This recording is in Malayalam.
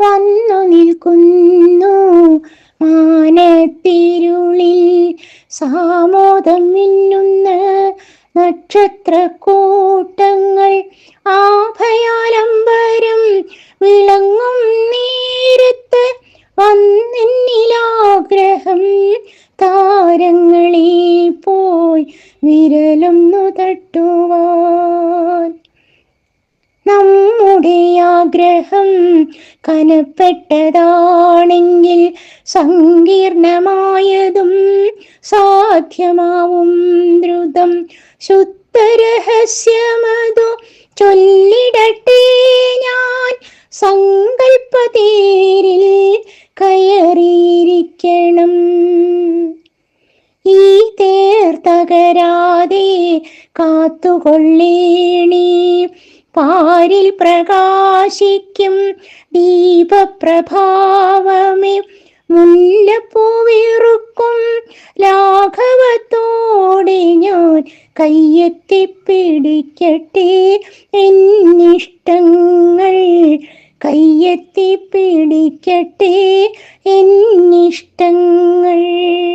വന്നു നിൽക്കുന്നു. മാനത്തിരുളിൽ സാമോദം മിന്നുന്ന നക്ഷത്രക്കൂട്ടങ്ങൾ ആഭയാലംബരം വിളങ്ങും നേരത്ത് വന്നെന്നിലാഗ്രഹം താരങ്ങളിൽ പോയി വിരലൊന്നു തട്ടുവാൻ. നമ്മുടെ ആഗ്രഹം കനപ്പെട്ടതാണെങ്കിൽ സങ്കീർണമായതും സാധ്യമാവും ദ്രുതം. ശുദ്ധരഹസ്യമതു ചൊല്ലിടട്ടെ ഞാൻ സങ്കൽപ്പതേരിൽ കയറിയിരിക്കണം. ഈ തേർ തകരാതെ കാത്തുകൊള്ളേണി. പാരിൽ പ്രകാശിക്കും ദീപപ്രഭാവമേ. മുല്ലപ്പൂവിറുക്കും ലാഘവത്തോടെ ഞാൻ കയ്യെത്തി പിടിക്കട്ടെ എന്നിഷ്ടങ്ങൾ കയ്യെത്തി പിടിക്കട്ടെ എന്നിഷ്ടങ്ങൾ